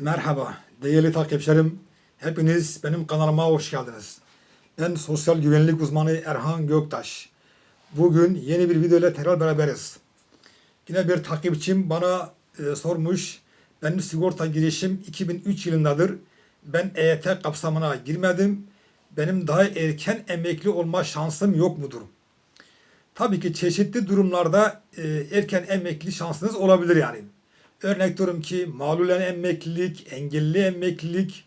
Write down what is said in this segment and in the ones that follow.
Merhaba değerli takipçilerim. Hepiniz benim kanalıma hoş geldiniz. Ben sosyal güvenlik uzmanı Erhan Göktaş. Bugün yeni bir video ile tekrar beraberiz. Yine bir takipçim bana e, sormuş. Benim sigorta girişim 2003 yılındadır. Ben EYT kapsamına girmedim. Benim daha erken emekli olma şansım yok mudur? Tabii ki çeşitli durumlarda e, erken emekli şansınız olabilir yani. Örnek diyorum ki mağlulen emeklilik, engelli emeklilik,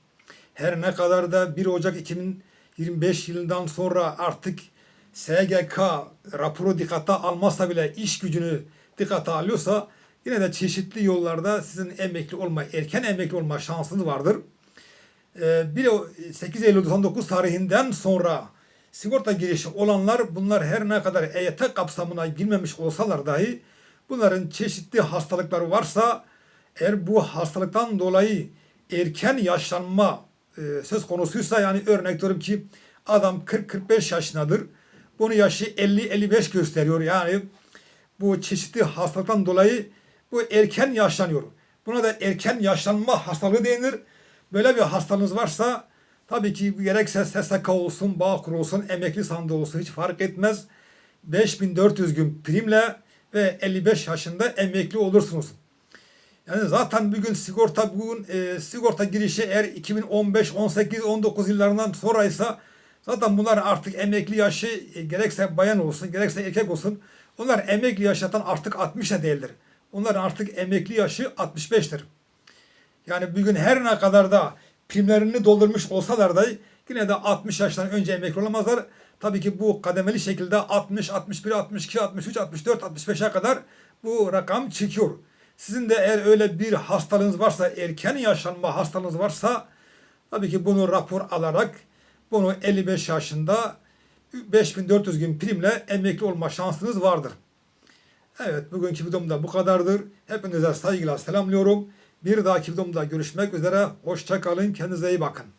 her ne kadar da 1 Ocak 2025 yılından sonra artık SGK raporu dikkate almazsa bile iş gücünü dikkate alıyorsa yine de çeşitli yollarda sizin emekli olma, erken emekli olma şansınız vardır. Ee, bir o 8 Eylül 99 tarihinden sonra sigorta girişi olanlar bunlar her ne kadar EYT kapsamına girmemiş olsalar dahi bunların çeşitli hastalıkları varsa eğer bu hastalıktan dolayı erken yaşlanma e, söz konusuysa yani örnek diyorum ki adam 40-45 yaşındadır. Bunun yaşı 50-55 gösteriyor. Yani bu çeşitli hastalıktan dolayı bu erken yaşlanıyor. Buna da erken yaşlanma hastalığı denir. Böyle bir hastalığınız varsa tabii ki gerekse SSK olsun, Bağkur olsun, emekli sandığı olsun hiç fark etmez. 5400 gün primle ve 55 yaşında emekli olursunuz. Yani zaten bugün sigorta bugün e, sigorta girişi eğer 2015, 18, 19 yıllarından sonraysa zaten bunlar artık emekli yaşı e, gerekse bayan olsun, gerekse erkek olsun. Onlar emekli yaşatan artık 60 da değildir. Onların artık emekli yaşı 65'tir. Yani bugün her ne kadar da primlerini doldurmuş olsalar da yine de 60 yaştan önce emekli olamazlar. Tabii ki bu kademeli şekilde 60, 61, 62, 63, 64, 65'e kadar bu rakam çıkıyor. Sizin de eğer öyle bir hastalığınız varsa, erken yaşlanma hastalığınız varsa tabii ki bunu rapor alarak bunu 55 yaşında 5400 gün primle emekli olma şansınız vardır. Evet bugünkü videomda bu kadardır. Hepinize saygılar selamlıyorum. Bir dahaki videomda görüşmek üzere. Hoşça kalın. Kendinize iyi bakın.